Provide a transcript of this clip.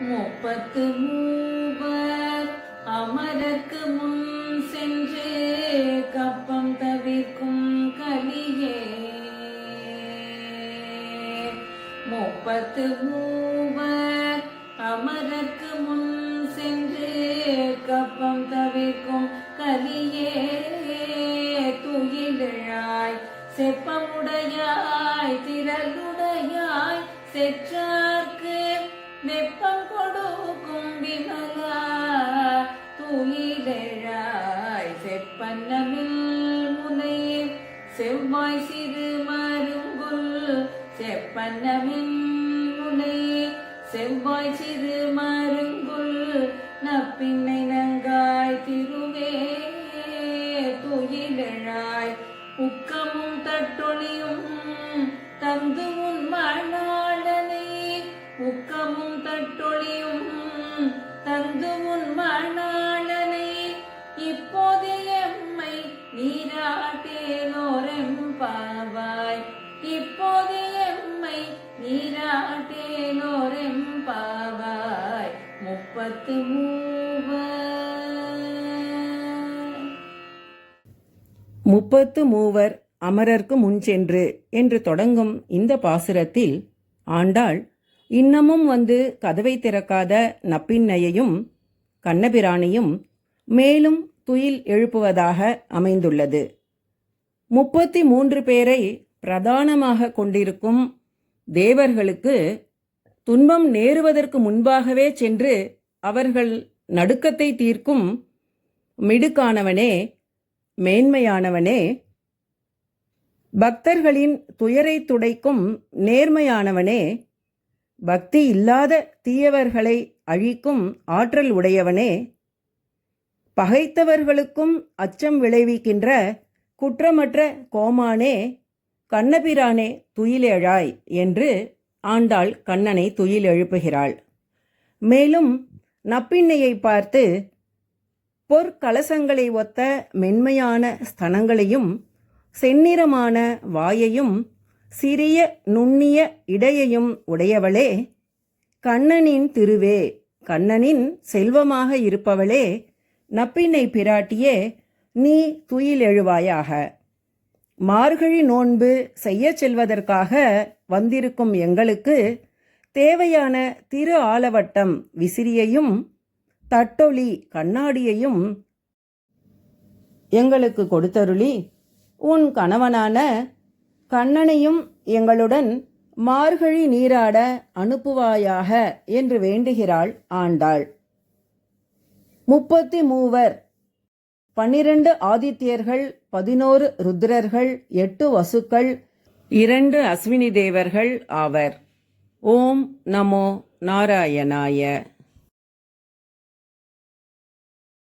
முப்பத்து மூவர் அமரர்க்கு முன் சென்று கப்பம் தவிர்க்கும் கலியே. முப்பத்து மூவர் அமரர்க்கு முன் சென்று கப்பம் தவிர்க்கும் கலியே. துயிலாய் செப்பமுடையாய் திரளுடையாய் செற்றாய் செவ்வாய் சிறு மருங்குல் செப்பன்னமின் முனை. செவ்வாய் சிறு மருங்குல் நப்பின்னை நங்காய் திருவே. துயிலெழாய். உக்கமும் தட்டொழியும் தந்து உன் மனம் நீராட்டேலோரெம் பாவாய் முப்பத்து மூவர் முப்பத்து மூவர் அமரர்க்கு என்று தொடங்கும் இந்த பாசுரத்தில் ஆண்டாள் இன்னமும் வந்து கதவை திறக்காத நப்பின்னையையும் கண்ணபிரானையும் மேலும் துயில் எழுப்புவதாக அமைந்துள்ளது. முப்பத்தி மூன்று பேரை பிரதானமாக கொண்டிருக்கும் தேவர்களுக்கு துன்பம் நேருவதற்கு முன்பாகவே சென்று அவர்கள் நடுக்கத்தை தீர்க்கும் மிடுக்கானவனே மேன்மையானவனே பக்தர்களின் துயரை துடைக்கும் நேர்மையானவனே பக்தி இல்லாத தீயவர்களை அழிக்கும் ஆற்றல் உடையவனே பகைத்தவர்களுக்கும் அச்சம் விளைவிக்கின்ற குற்றமற்ற கோமானே கண்ணபிரானே துயிலெழாய் என்று ஆண்டாள் கண்ணனை துயில் எழுப்புகிறாள். மேலும் நப்பிண்ணையை பார்த்து பொற்கலசங்களை ஒத்த மென்மையான ஸ்தனங்களையும் செந்நிறமான வாயையும் சிறிய நுண்ணிய இடையையும் உடையவளே கண்ணனின் திருவே கண்ணனின் செல்வமாக இருப்பவளே நப்பிண்ணை பிராட்டியே நீ துயில் எழுவாயாக மார்கழி நோன்பு செய்யச் செல்வதற்காக வந்திருக்கும் எங்களுக்கு தேவையான திரு ஆலவட்டம் விசிறியையும் தட்டொளி கண்ணாடியையும் எங்களுக்கு கொடுத்தருளி. உன் கணவனான கண்ணனையும் எங்களுடன் மார்கழி நீராட அனுப்புவாயாக என்று வேண்டுகிறாள் ஆண்டாள். முப்பத்தி மூவர் பன்னிரண்டு ஆதித்யர்கள் பதினோரு ருத்ரர்கள் எட்டு வசுக்கள் இரண்டு அஸ்வினி தேவர்கள் ஆவர். ஓம் நமோ நாராயணாய.